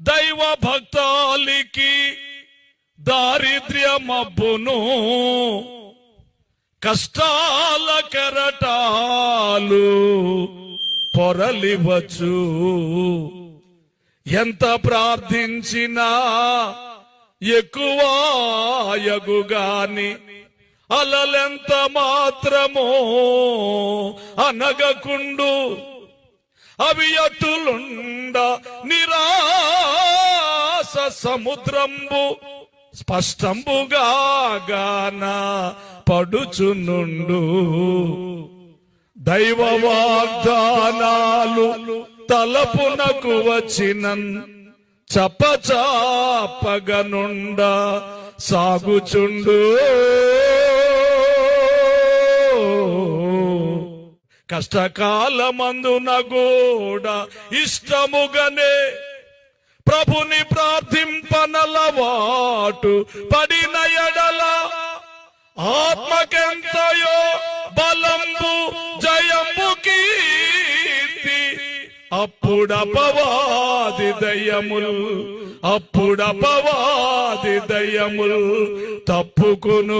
దైవ భక్తాలికి దారిద్ర్యమబ్బును. కష్టాల కెరటాలు పొరలివచ్చు. ఎంత ప్రార్థించినా ఎక్కువ యగుగాని అలలెంత మాత్రమో అనగకుండు. అవి అటులుండ సముద్రంబు స్పష్టంబుగా గాన పడుచునుండు దైవ వాగ్దానాలు తలపునకు వచ్చినన్ చపచాపగనుండ సాగుచుండు. కష్టకాలమందున కూడా ఇష్టముగనే ప్రభుని ప్రార్థింపనలవాటు పడిన ఎడల ఆత్మకెంతయో బలంబు జయంబు కీర్తి. అప్పుడపవాది దయ్యములు అప్పుడపవాది దయ్యములు తప్పుకును